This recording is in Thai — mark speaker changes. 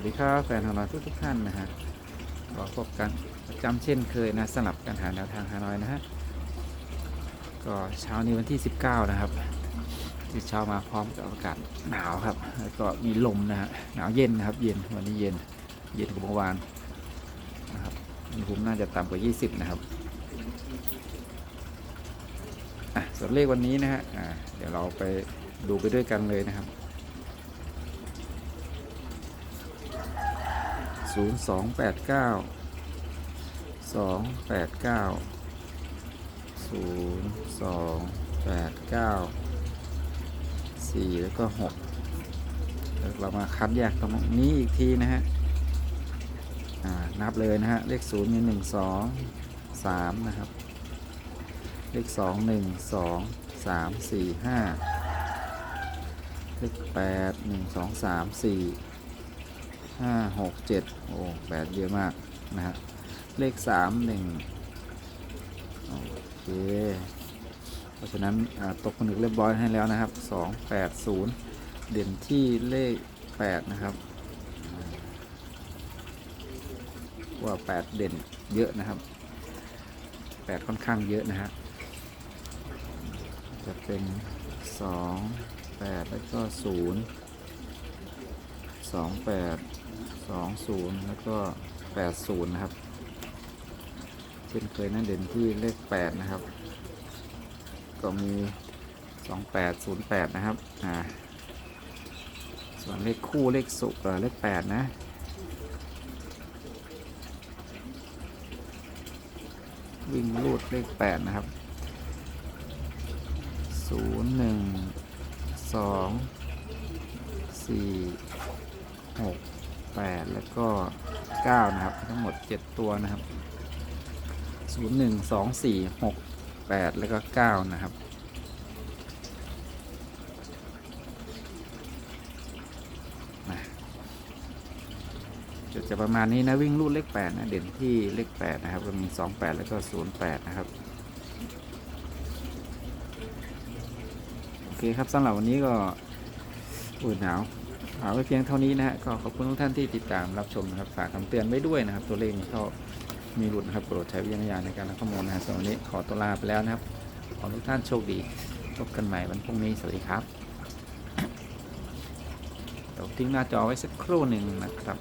Speaker 1: วัสดีครับแฟนของเราทุกทุกๆท่านนะฮะก็พบกันประจำเช่นเคยนะสลับกันหาแนวทางฮานอยนะฮะก็เช้านี้วันที่ 19 นะครับที่เช้ามาพร้อมกับอากาศหนาวครับแล้วก็มีลมนะฮะหนาวเย็นนะครับ เย็นวันนี้เย็นเย็นกว่าเมื่อวานนะครับอุณหภูมิน่าจะต่ำกว่า 20 นะครับอะส่วนเลขวันนี้นะฮะอ่าเดี๋ยวเราไปดูไปด้วยกันเลยนะครับ ศูนย์สองแปดเก้าสองแปดเก้าศูนย์สองแปดเก้าสี่แล้วก็หกเรามาคัดแยกตรงนี้อีกทีนะฮะนับเลยนะฮะ เลขศูนย์มีหนึ่งสองสามนะครับ เลขสองหนึ่งสองสามสี่ห้าเลขแปดหนึ่งสองสามสี่ ห้าหกเจ็ดโอ้แปดเยอะมากนะฮะเลขสามหนึ่งโอเค เพราะฉะนั้นตกผนึกเรียบร้อยให้แล้วนะครับสองแปดศูนย์เด่นที่เลขแปดนะครับว่าแปดเด่นเยอะนะครับแปดค่อนข้างเยอะนะฮะจะเป็นสองแปดแล้วก็ศูนย์สองแปด สองศูนย์แล้วก็แปดศูนย์นะครับ เช่นเคยนั่นเด่นที่เลขแปดนะครับ ก็มีสองแปดศูนย์แปดนะครับ อ่า ส่วนเลขคู่เลขสุเออเลขแปดนะวิ่งรูดเลขแปดนะครับศูนย์หนึ่งสองสี่หก แปดแล้วก็เก้านะครับ ทั้งหมดเจ็ดตัวนะครับศูนย์หนึ่งสองสี่หกแปดแล้วก็เก้านะครับจะจะประมาณนี้นะ วิ่งรูดเลขแปดนะ เด่นที่เลขแปดนะครับก็มีสองแปดแล้วก็ศูนย์แปดนะครับ โอเคครับสำหรับวันนี้ก็อุ่นหนาว เอาไว้เพียงเท่านี้นะฮะก็ขอบคุณทุกท่านที่ติดตามรับชมนะครับฝากคำเตือนไว้ด้วยนะครับ ตัวเลขนี้ก็มีหลุดนะครับโปรดใช้วิจารณญาณในการรับข้อมูลนะฮะสำหรับวันนี้ขอตัวลาไปแล้วนะครับ ขอทุกท่านโชคดีพบกันใหม่วันพรุ่งนี้สวัสดีครับเดี๋ยวทิ้งหน้าจอไว้สักครู่หนึ่งนะครับ